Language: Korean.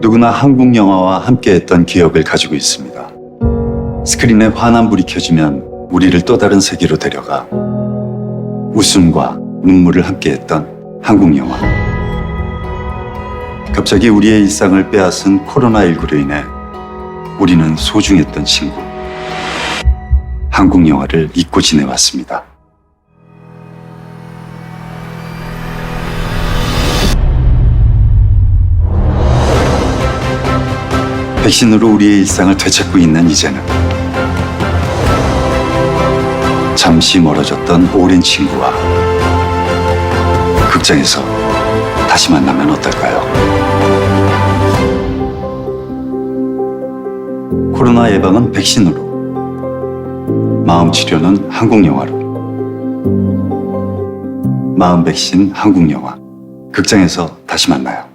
누구나 한국 영화와 함께했던 기억을 가지고 있습니다. 스크린에 환한 불이 켜지면 우리를 또 다른 세계로 데려가 웃음과 눈물을 함께했던 한국 영화. 갑자기 우리의 일상을 빼앗은 코로나19로 인해 우리는 소중했던 친구, 한국 영화를 잊고 지내왔습니다. 백신으로 우리의 일상을 되찾고 있는 이제는 잠시 멀어졌던 오랜 친구와 극장에서 다시 만나면 어떨까요? 코로나 예방은 백신으로 마음 치료는 한국 영화로 마음 백신 한국 영화 극장에서 다시 만나요.